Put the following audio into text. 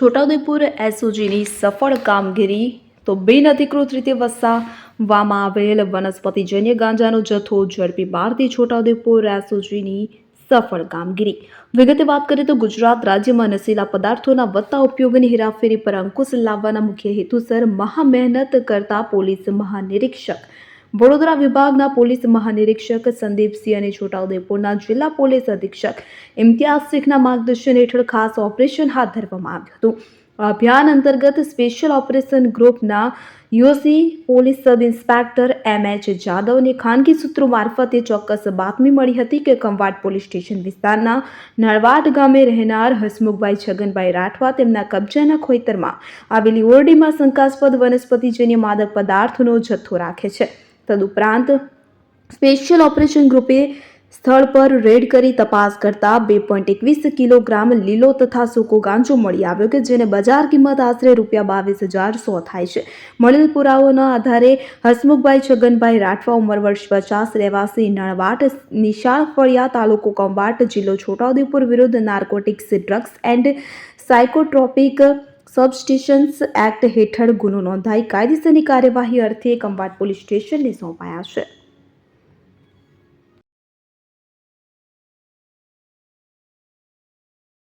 છોટાઉદેપુર એસઓજીની સફળ કામગીરી તો બિનઅધિકૃત રીતે વસાવવામાં આવેલ વનસ્પતિજન્ય ગાંજાનો જથ્થો ઝડપી બહારથી છોટાઉદેપુર એસઓજીની સફળ કામગીરી. વિગતે વાત કરીએ તો ગુજરાત રાજ્યમાં નશીલા પદાર્થોના વધતા ઉપયોગની હેરાફેરી પર અંકુશ લાવવાના મુખ્ય હેતુસર મહામહેનત કરતા પોલીસ મહાનિરીક્ષક વડોદરા વિભાગના પોલીસ મહાનિરીક્ષક સંદીપસિંહ અને છોટાઉદેપુરના જિલ્લા પોલીસ અધિક્ષક ઇમ્તિયાઝ શેખના માર્ગદર્શન હેઠળ ખાસ ઓપરેશન હાથ ધરવામાં આવ્યું હતું. અભિયાન અંતર્ગત સ્પેશિયલ ઓપરેશન ગ્રુપના UC police sub inspector M H જાદવને ખાનગી સૂત્રો મારફતે ચોક્કસ બાતમી મળી હતી કે કંવાટ પોલીસ સ્ટેશન વિસ્તારના નળવાટ ગામે રહેનાર હસમુખભાઈ છગનભાઈ રાઠવા તેમના કબજાના ખોઈતરમાં આવેલી ઓરડીમાં શંકાસ્પદ વનસ્પતિજન્ય માદક પદાર્થનો જથ્થો રાખે છે. તદુપરાંત સ્પેશિયલ ઓપરેશન ગ્રુપે સ્થળ પર રેડ કરી તપાસ કરતા બે પોઈન્ટ એકવીસ કિલોગ્રામ લીલો તથા સૂકો ગાંજો મળી આવ્યો કે જેને બજાર કિંમત આશરે રૂપિયા બાવીસ હજાર સો થાય છે. મળેલ પુરાવાના આધારે હસમુખભાઈ છગનભાઈ રાઠવા ઉંમર વર્ષ પચાસ, રહેવાસી નળવાટ નિશાળ ફળિયા તાલુકો કંબાટ જિલ્લો છોટાઉદેપુર વિરુદ્ધ narcotics drugs and psychotropic substances act હેઠળ ગુનો નોંધાઈ કાયદેસરની કાર્યવાહી અર્થે કંવાટ પોલીસ સ્ટેશનને સોંપાયા છે.